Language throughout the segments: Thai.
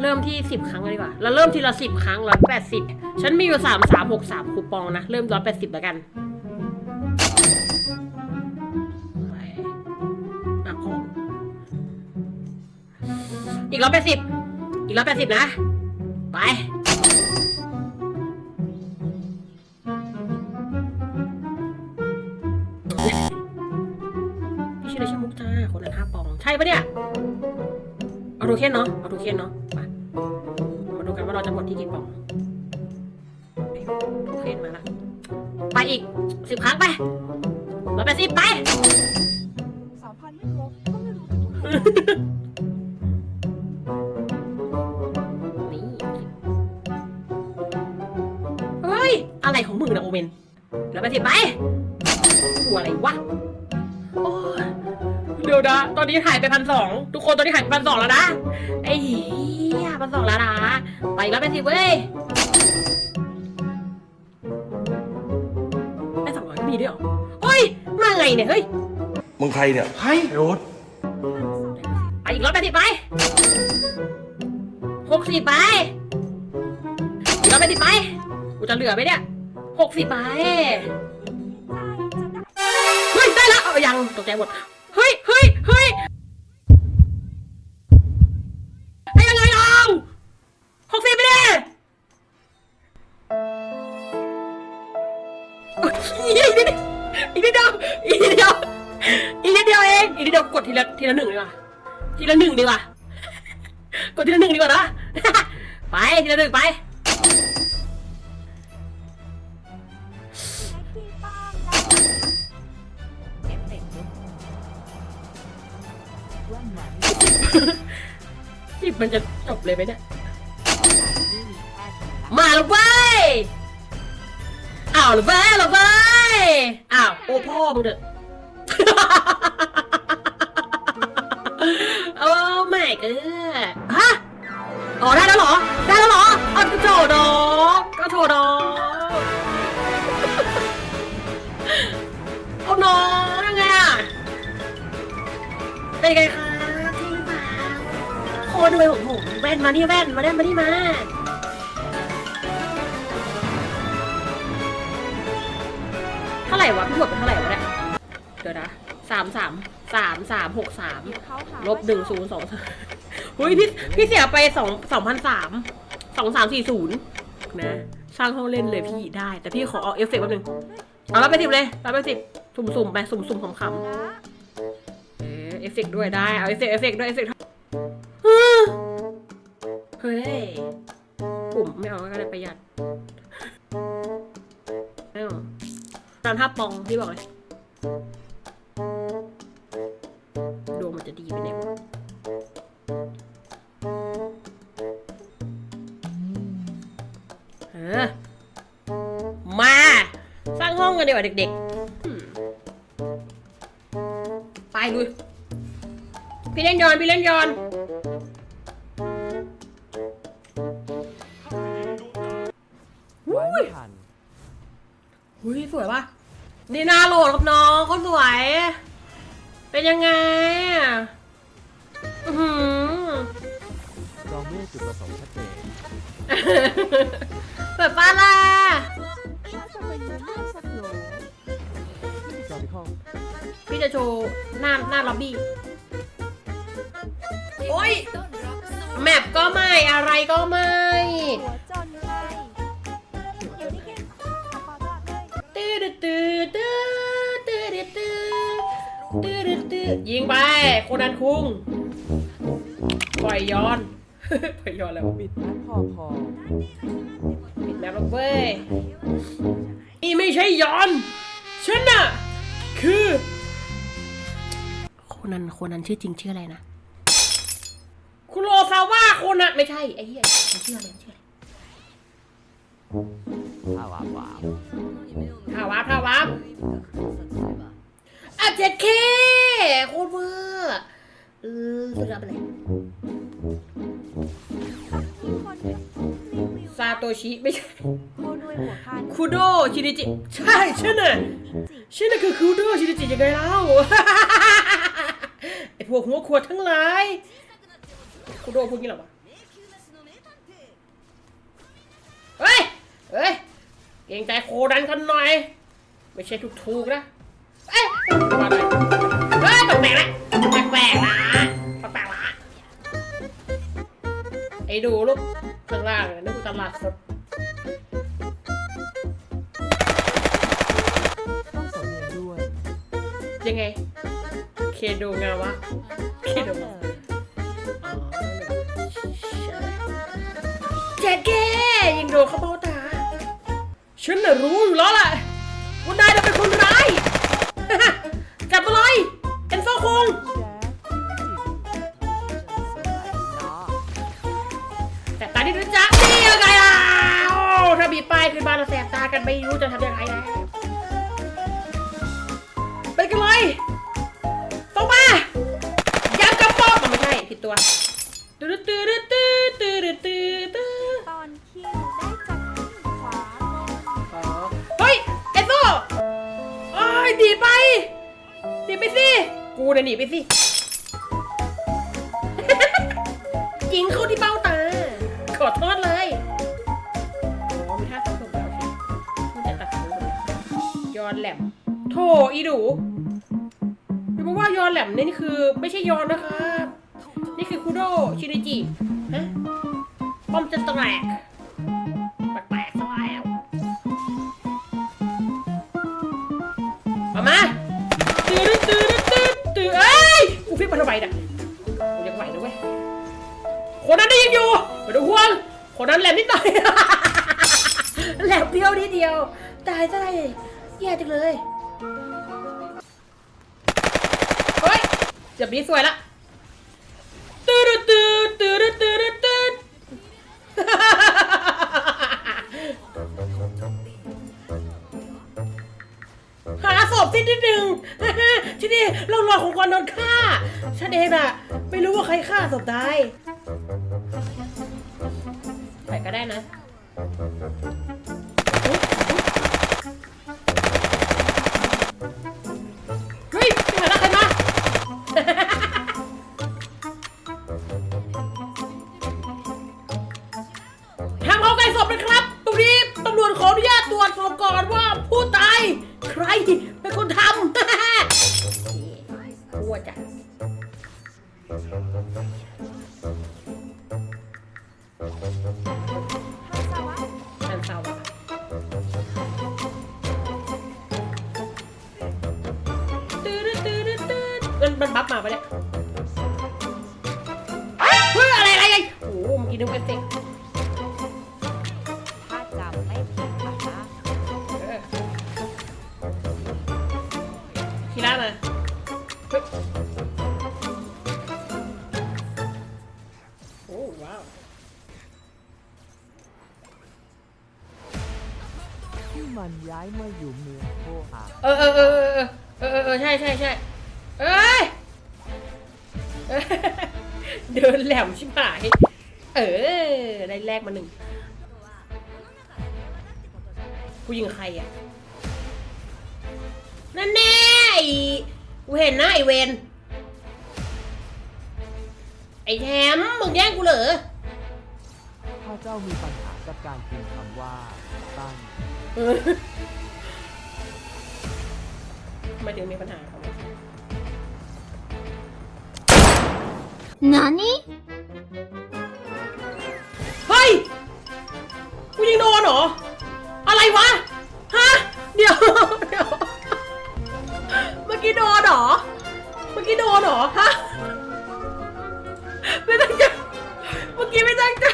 เริ่มที่สิบครั้งเลยดีกว่า เราเริ่มทีละสิบครั้งร้อยแปดสิบฉันมีอยู่สามสามหกสามคูปองนะ เริ่มร้อยแปดสิบแล้วกันไปอะพออีกร้อยแปดสิบอีกร้อยแปดสิบนะ ไปพี่ชื่ออะไรชื่อมุกจ้าคนนั้นห้าปอง ใช่ปะเนี่ยเอาดูเคนเนาะเอาดูเคนเนาะ เราจะหมดที่กี่ปองดูเคนมาละไปอีกสิบครั้งไปร้อยแปดสิบไปสามพันไม่ครบก็ไม่รู้จะทุกนี่เฮ้ย อะไรของมึงนะโอเมนร้อยแปดสิบไปตัวอะไรวะ ยวนะ ตอนนี้หายไปพันสองทุกคนตอนนี้หายไปพันสองแล้วนะ ไอ้เหี้ยพันสองแล้วนะ ไปร้อยแปดสิบเว้ยไอ้สองร้อยก็มีด้วยเหรอเฮ้ย มาไงเนี่ย เฮ้ย มึงใครเนี่ยไอ้โรถไปอีกร้อยแปดสิบไปหกสิบไปอีกร้อยแปดสิบไป กูจะเหลือไหมเนี่ยหกสิบไป เฮ้ย ได้แล้วเอายังตกใจหมด เฮ้ยเฮ้ยเฮ้ยไอ้ยังไงเราหกสิบไปดิโอ้ยอีกนิดเดียวอีกนิดเดียวอีกนิดเดียวอีกนิดเดียวเองอีกนิดเดียวกดทีละทีละหนึ่งดีกว่าทีละหนึ่งดีกว่ากดทีละหนึ่งดีกว่านะไปทีละหนึ่งไป ว่านหวานสิบมันจะจบเลยไหมเนี่ยนี่แอดมาแล้วเว้ยอ้าวแล้วเว้ยแล้วเว้ยอ้าวโอ้พ่อมึงเถอะ โอ้ไม่เกิดฮะอ๋อได้แล้วเหรอ ได้แล้วเหรออ๋อก็โถดอกก็โถดอกเอาน้องยังไงอะเป็นไงค ด้วยผมผมแว่นมานี่แว่นมาได้มานี่มาเท่าไหร่วะพี่หมดเป็นเท่าไหร่วะเนี่ยเดี๋ยวนะสามสามสามสามหกสามลบหนึ่งศูนย์สองเฮ้ยพี่พี่เสียไปสองสองพันสามสองสามสี่ศูนย์นะสร้างห้องเล่นเลยพี่ได้ แต่พี่ขอเอาเอฟเฟกต์แป๊บนึงเอาแล้วไปสิบเลยเอาไปสิบสุ่มๆไปสุ่มๆขำๆเออเอฟเฟกต์ด้วยได้เอาเอฟเฟกต์เอฟเฟกต์ด้วยเอฟเฟกต์ เฮ้ยปุ่มไม่เอาก็ได้ประหยัดไม่เอาตอนท่าปองพี่บอกเลยดวงมันจะดีไปไหนวะเออมา สร้างห้องกันดีกว่าเด็กๆอืมไปลุยพี่เล่นยอน พี่เล่นยอน นี่หนาโหลดครับน้องเขาสวย เป็นยังไงอะอื้อหือเราไม่ได้จุดประสงค์ชัดเจนเปิดป้าล่ะว่าจะเป็นเรื่องสนุกที่จอพิคอลพี่จะโชว์หน้าหน้าล็อบบี้ โอ้ย แมปก็ไม่อะไรก็ไม่ ตื้อตื้อตื้อยิงไปโคนนั้นคุงปล่อยย้อนปล่อยย้อนแล้วบิดนัดพอพอปิดแมปแล้วเว้ยนี่ไม่ใช่ย้อนฉันน่ะคือโคนนั้นโคนนั้นชื่อจริงชื่ออะไรนะคุณโรซาว่าโคนนั้นไม่ใช่ไอ้เหี้ยมันชื่ออะไรมันชื่ออะไรถ้าวาบวาบท่าวับท่าวับอะ เจ็ดเคโคตรเวอร์เออสุดยอดไปเลยรซาโตชิไม่ใช่ โคด้โดชินิจิ ใช่ใช่น่ะใช่น่ยคือคุโดชินิจิยังไงเล่า ไอพวกหัวขวดทั้งหลายคุโดพวกนี้หรอวะเฮ้ยเฮ้ยเก่งใจโคดันกันหน่อย ไม่ใช่ทุกถูกๆนะ เอ้ยมาเลยเฮ้ยแปลกๆละแปลกๆนะแปลกๆละไอ้ดูลูกข้างล่างเนี่ยนึกว่าตลาดสดต้องสำเนียงด้วยยังไง เคโดงาวะ เคโดงาวะอ๋อเจ็ดเก้ยิงโดนเข้าเบ้าตา ฉันน่ะรู้อยู่แล้วแหละ แจ๊คแสบตาดิด้จ้ะนี่ยังไงล่ะโอ้ถ้ามีป้ายขึ้นมาเราแสบตากันไม่รู้จะทำยังไงแล้วไปกันเลยตรงมายังกระป๋องไม่ใช่ผิดตัวตื้อตื้อตื้อตื้อตื้อตื้อตื้อตอนคิวได้จากขวาเฮ้ยเอโซ่โอ้ยหนีไปหนีไปสิ กูเนี่ยหนีไปสิ อโทษเลยอ๋อมีท่าสองศพแล้วโอเคมันจะตัดสองศพย้อนแหลม โถอีดูอย่าบอกว่ายอนแหลมนี่คือ ไม่ใช่ยอนนะครับ นี่คือคุโดชินิจิฮะป้อมจะแตกแปลกๆซะแล้วเอามาตื่นตื่นตื่นตื่นเอ้ยกูฟิกมาทำไมน่ะกูยังไหวนะเว้ยคนนั้นได้ยังอยู่ ไม่ต้องห่วงคนนั้นแหลมนิดหน่อย แหลมเดียวนิดเดียว ตายซะเลยแย่จังเลยเฮ้ยเจ็บนี้สวยละตื่นตื่นตื่นตื่นตื่นหาศพที่ที่หนึ่งที่นี่เรารอของกวนโดนฆ่า ฉันเองอะไม่รู้ว่าใครฆ่าศพได้ ก็ได้นะเฮ้ยไปหาใครมาทางเขาไกลศพนะครับ ตรงนี้ตำรวจขออนุญาตตรวจสอบก่อนว่าผู้ตายใคระเนี่ยเฮ้ยอะไรอะไรอะไรโอ้โหเมื่อกี้นึกว่าเอฟเฟกต์ถ้าจำไม่ผิดนะคะเออคีร่ามาเฮ้ยโอ้ว้าวที่มันย้ายมาอยู่เมืองโคอา เออเออเออเออเออเออเออใช่ใช่ใช่เอ้ย เอ้ยเดินแหลมชิบหาย เออ ได้แรกมาหนึ่งกูยิงใครอะ นั่นแน่ไอ้กูเห็นนะไอเวนไอแถมมึงแย่งกูเหรอถ้าเจ้ามีปัญหากับการพิมพ์คำว่าตั้งเออทำไมถึงมีปัญหาครับ 何เฮ้ยกูยิงโดนเหรอ อะไรวะ ฮะ เดี๋ยวเดี๋ยว เมื่อกี้โดนเหรอ เมื่อกี้โดนเหรอ ฮะ ไม่ตั้งใจ เมื่อกี้ไม่ตั้งใจ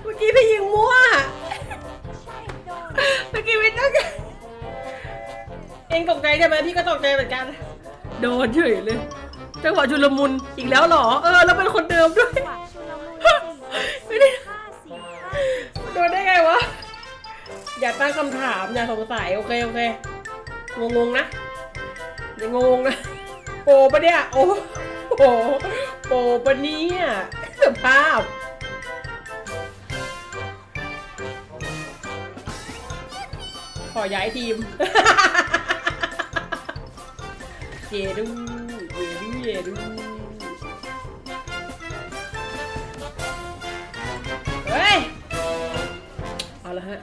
เมื่อกี้พี่ยิงมั่ว เมื่อกี้ไม่ตั้งใจ เองตกใจใช่ไหมพี่ก็ตกใจเหมือนกัน โดนเฉยเลย จังหวะชุลมุนอีกแล้วเหรอ เออ แล้วเป็นคนเดิมด้วยหวังชุลมุนไม่ได้ห้าสี่ห้าโดนได้ไงวะ อย่าตั้งคำถาม อย่าสงสัย โอเค โอเค งงงๆนะ อย่างงงๆนะ โปปะเนี่ย โอ้โหโปปะเนี่ยสภาพขอย้ายทีมเยดู เยดูเยดูเฮ้ย เอาละฮะ